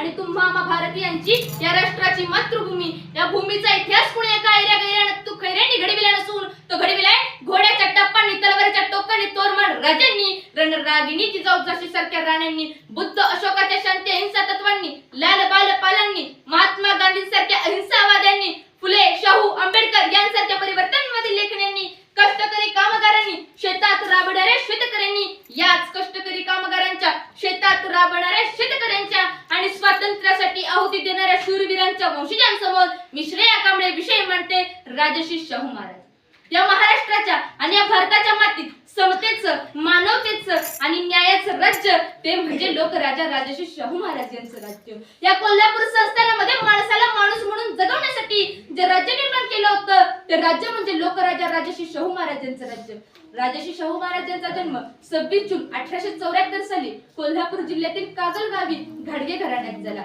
आणि तुम्हा आम्हा भारतीयांची या राष्ट्राची मातृभूमी. या भूमीचा इतिहास कुणी एका ऐऱ्या गैऱ्यानं तू खैऱ्यानी घडविला नसून तो घडविलाय घोड्याच्या टप्पांनी तलवारीच्या टोकांनी तोरमाड राजांनी रणरागिणी जिजाऊ जशी सारख्या राण्यांनी बुद्ध अशोकाच्या शांती अहिंसा तत्वांनी शूरवीरांच्या वंशजांसमोर मिश्रे या कांबळे विषय मांडते राजश्री शाहू महाराज. या महाराष्ट्राच्या आणि या भारताच्या मातीत समतेच मानवतेच आणि न्यायाचं राज्य ते म्हणजे लोकराजा राजश्री शाहू महाराज यांचं राज्य. या कोल्हापूर संस्थानामध्ये माणसाला माणूस म्हणून जगवण्यासाठी जे राज्य निर्माण केलं होतं ते राज्य म्हणजे लोकराजा राजश्री शाहू महाराज यांचं राज्य. राजश्री शाहू महाराज यांचा जन्म सव्वीस जून अठराशे चौऱ्याहत्तर साली कोल्हापूर जिल्ह्यातील कागल गावी घाडगे घराण्यात झाला.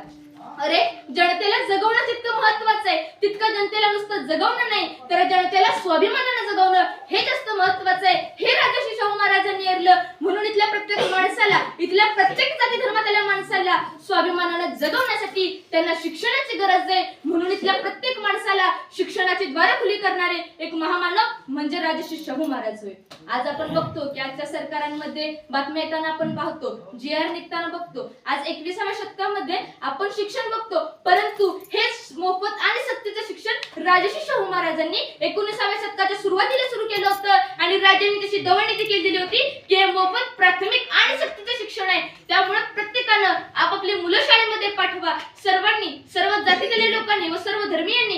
अरे जनतेला जगवणं जितकं महत्वाचं आहे तितकं जनतेला नुसतं जगवणं नाही तर जनतेला स्वाभिमानानं जगवणं हे जास्त महत्वाचं आहे. हे राजश्री शाहू महाराजांनी एरलं म्हणून इथल्या प्रत्येक माणसाला इथल्या प्रत्येक जाती धर्मातल्या माणसाला स्वाभिमानानं जगवण्यासाठी त्यांना शिक्षणाची गरज आहे. म्हणून इथल्या प्रत्येक माणसाला शिक्षणाची द्वार खुली करणारे एक महामानव म्हणजे राजश्री शाहू महाराज होय. आज आपण बघतो की आजच्या सरकारांमध्ये बातम्या येताना आपण पाहतो जी आर निघताना बघतो. आज एकविसाव्या शतकामध्ये आपण शिक्षण बघतो परंतु हेच मोफत आणि सक्तीचं शिक्षण राजश्री शाहू महाराजांनी एकोणीसाव्या शतकाच्या सुरुवातीला सुरू केलं होतं आणि राज्यांनी त्याची दवडनीती केलेली होती की हे मोफत प्राथमिक आणि सक्तीचं शिक्षण आहे. त्यामुळे प्रत्येकानं आपापली मुलं शाळेमध्ये पाठवा. सर्वांनी सर्व जातीतल्या लोकांनी व सर्व धर्मीयांनी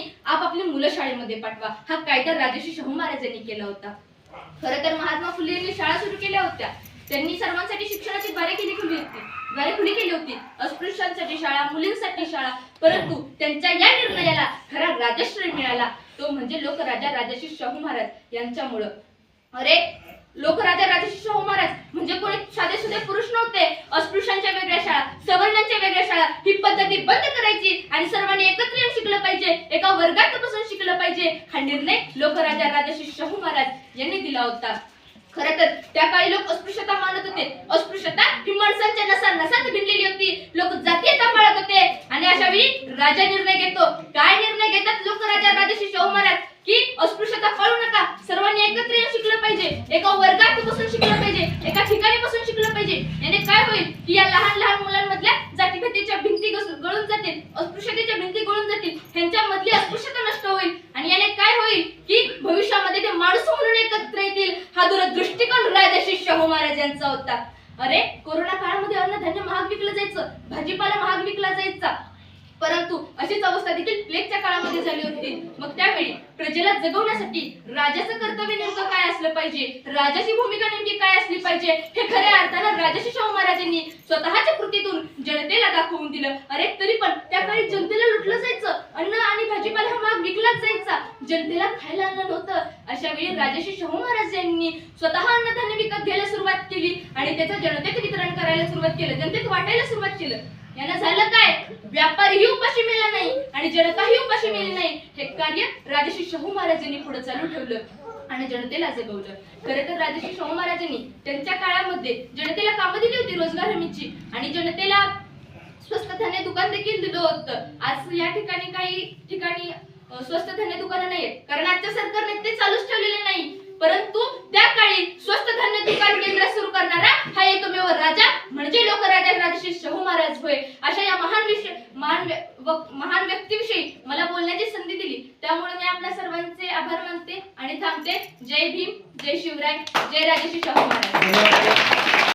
मुलं शाळेमध्ये पाठवा. हा कायदा राजेश शाहू महाराजांनी केला होता. खरं तर महात्मा फुले यांनी शाळा सुरू केल्या होत्या. त्यांनी सर्वांसाठी शिक्षणाची द्वारे केली खुली होती द्वारे खुली केली होती. अस्पृश्यांसाठी शाळा मुलींसाठी शाळा. परंतु त्यांच्या या निर्णयाला खरा राजश्री मिळाला. तो म्हणजे लोकराजा राजश्री शाहू महाराज यांच्यामुळं. अरे लोकराजा राजश्री शाहू महाराज म्हणजे कोणी साधे सुधे पुरुष नव्हते. अस्पृश्यांच्या वेगळ्या शाळा सवर्णांच्या वेगळ्या शाळा ही पद्धती बंद करायची आणि सर्वांनी एकत्र येऊन शिकलं पाहिजे. एका वर्गात बसून शिकलं पाहिजे. हा निर्णय लोकराजा राजाशी शाहू महाराज यांनी दिला होता. खर तर त्या काही लोक अस्पृश्यता मानत होते. अस्पृश्यता ही माणसांच्या नसा नसात भिनलेली होती. लोक जातीयता पाळत होते. आणि अशा वेळी राजा निर्णय घेतो. काय निर्णय घेतात लोक राजा राजाशी शाहू महाराज? की अस्पृश्यता पाळू नका. सर्वांनी एकत्र येऊन शिकलं पाहिजे. एका वर्गात बसून शिकलं पाहिजे. एका ठिकाणी बसून शिकलं पाहिजे. याने काय होईल? की या लहान लहान मुलांमधल्या जातीभेदीच्या भिंती गळून जातील. अस्पृश्यतेच्या भिंती गळून जातील. ह्यांच्यामधल्या अस्पृश्यता नष्ट होईल आणि याने काय होईल की भविष्यामध्ये ते माणूस म्हणून एकत्र येतील हा दूरदृष्टिकोन राजश्री शाहू महाराज यांचा होता. अरे कोरोना काळामध्ये अन्नधान्य महाग विकलं जायचं भाजीपाला महाग विकला जायचा. परंतु अशीच अवस्था देखील प्लेगच्या काळामध्ये झाली होती. मग त्यावेळी प्रजेला जगवण्यासाठी राजाचं कर्तव्य नेमकं काय असलं पाहिजे? राजाची भूमिका नेमकी काय असली पाहिजे? हे खऱ्या अर्थानं राजाशी शाहू महाराजांनी स्वतःच्या कृतीतून जनतेला दाखवून दिलं. अरे तरी पण त्या काळी जनतेला लुटलं जायचं अन्न आणि भाजीपाला हा महाग विकलाच जायचा. जनतेला खायला अन्न नव्हतं. अशा वेळी राजश्री शाहू महाराज यांनी स्वतः अन्नधान्य विकत घ्यायला सुरुवात केली आणि त्याचं जनतेत वितरण करायला सुरुवात केलं. जनतेत वाटायला सुरुवात केलं. यांना झालं काय? व्यापारीही उपाशी मिळाला नाही आणि जनताही उपाशी मिळाली नाही. हे कार्य राजश्री शाहू महाराजांनी पुढे चालू ठेवलं आणि जनतेला जगवलं. खरं तर राजश्री शाहू महाराजांनी त्यांच्या काळामध्ये जनतेला कामं दिली होती रोजगार हमीची आणि जनतेला स्वस्त धान्य दुकान देखील दिलं होतं. आज या ठिकाणी काही स्वस्त धान्य दुकानं नाहीत कारण आजच्या सरकारने ते चालूच ठेवलेले नाही. परंतु त्या काळी स्वस्त धान्य दुकान केंद्र सुरू करणारा हा एकमेव राजा म्हणजे लोकराजा राजश्री शाहू महाराज होय. अशा या महान विषय महान व्य- महान व्यक्तीविषयी मला बोलण्याची संधी दिली. त्यामुळे मी आपल्या सर्वांचे आभार मानते आणि थांबते. जय भीम जय शिवराय जय राजश्री शाहू महाराज.